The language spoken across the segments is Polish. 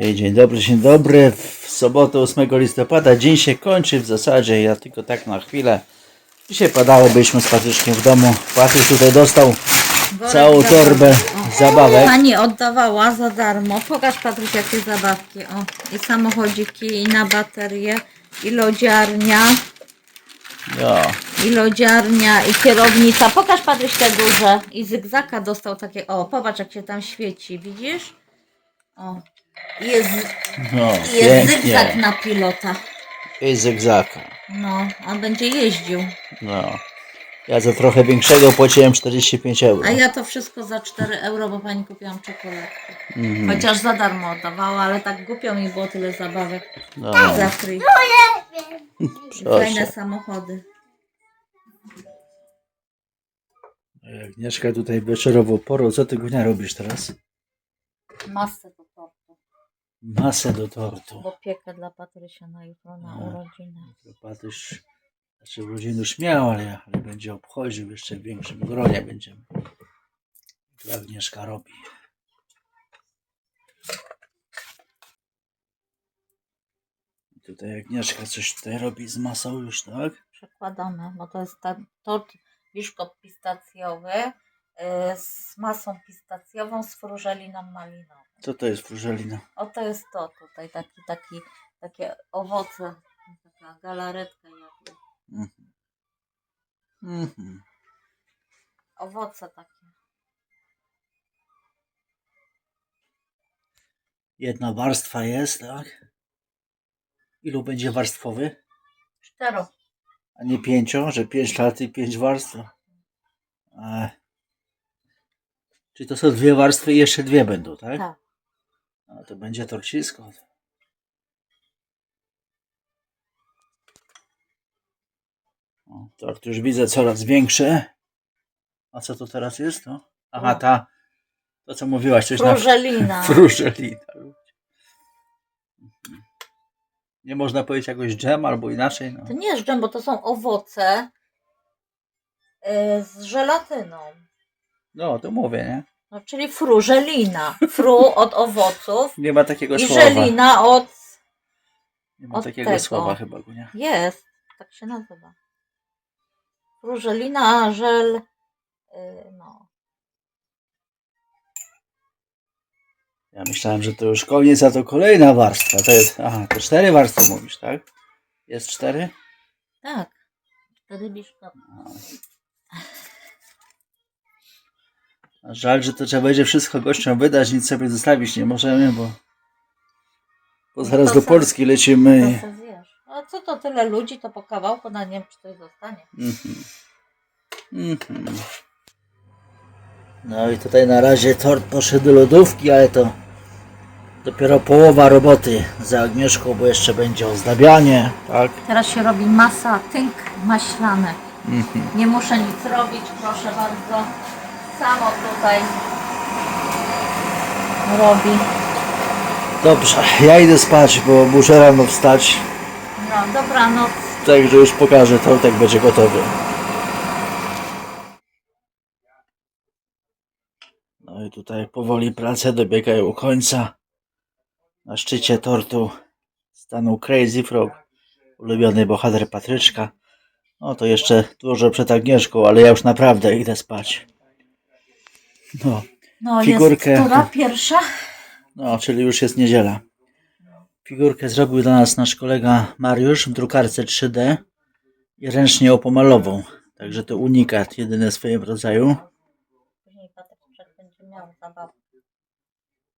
Ej, Dzień dobry, dzień dobry. W sobotę 8 listopada dzień się kończy w zasadzie. Ja tylko tak na chwilę. Dzisiaj padało, byliśmy z Patryczkiem w domu. Patryk tutaj dostał całą torbę zabawek. Pani oddawała za darmo. Pokaż Patryk jakie zabawki. O, i samochodziki, i na baterię, i lodziarnia, Ja. i lodziarnia, i kierownica. Pokaż Patryk te duże. I zygzaka dostał takie. O, popatrz jak się tam świeci, widzisz? O. I Jest, No, jest zygzak pięknie. na pilota. I zygzaka. No, a będzie jeździł. No. Ja za trochę większego płaciłem 45 euro. A ja to wszystko za 4 euro, bo pani kupiłam czekoladkę. Mhm. Chociaż za darmo oddawała, ale tak głupio mi było tyle zabawek No, za free. Proszę. Fajne samochody. Agnieszka tutaj wieczorową porą. Co ty Gunia robisz teraz? Masę. Masę do tortu. Bo piekę dla Patrysia na jutro na A. urodziny. Patryś, znaczy urodziny już miał, ale, ale będzie obchodził jeszcze w większym gronie będziemy. To Agnieszka robi. I Tutaj Agnieszka coś tutaj robi z masą już, tak? Przekładamy, bo to jest ten tort biszkop pistacjowy y, z masą pistacjową z frużeliną malinową. Co to jest frużelina? O to jest to tutaj, taki, taki, takie owoce, taka galaretka jakby. Mhm. Mhm. Owoce takie. Jedna warstwa jest, tak? Ilu będzie warstwowy? Cztero. A nie pięcio, że pięć lat i pięć warstw? E. Czyli to są dwie warstwy i jeszcze dwie będą, tak? Tak. No to będzie torcisko. O, tort już widzę coraz większy. A co to teraz jest? To? Aha, ta. To co mówiłaś, coś na Frużelina. frużelina. Nie można powiedzieć jakoś dżem albo inaczej. No. To nie jest dżem, bo to są owoce y, z żelatyną. no, to mówię, nie? No, czyli frużelina. Fru od owoców Nie ma takiego i słowa. żelina od... Nie ma od takiego tego. słowa chyba, Gunia. Jest, tak się nazywa. Frużelina, żel... y, no. Ja myślałem, że to już koniec, a to kolejna warstwa. To jest, aha, to cztery warstwy mówisz, tak? Jest cztery? Tak. Wtedy biszkop. A Żal, że to trzeba będzie wszystko gościom wydać, nic sobie zostawić nie możemy, bo, bo zaraz To do? Polski To lecimy. se zjesz. A co to tyle ludzi, to po kawałku na nie wiem, czy coś zostanie. Mhm. Mhm. No i tutaj na razie tort poszedł do lodówki, ale to dopiero połowa roboty za Agnieszką, bo jeszcze będzie ozdabianie, tak? Teraz się robi masa, tynk maślany. Mhm. Nie muszę nic robić, proszę bardzo. Samo tutaj robi. Dobrze, ja idę spać, bo muszę rano wstać, No, dobranoc. także już pokażę, tortek będzie gotowy. No i tutaj powoli prace dobiegają końca. Na szczycie tortu stanął Crazy Frog, ulubiony bohater Patryczka. No to jeszcze dużo przed Agnieszką, ale ja już naprawdę idę spać. No, No Figurkę. jest która pierwsza? no, czyli już jest niedziela. Figurkę zrobił dla nas nasz kolega Mariusz w drukarce 3D i ręcznie ją pomalował. Także to unikat, jedyny w swoim rodzaju. Później będzie miał zabawę.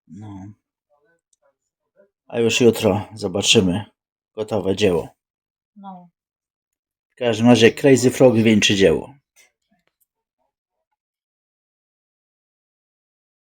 No. A już jutro zobaczymy gotowe dzieło. No. W każdym razie Crazy Frog wieńczy dzieło.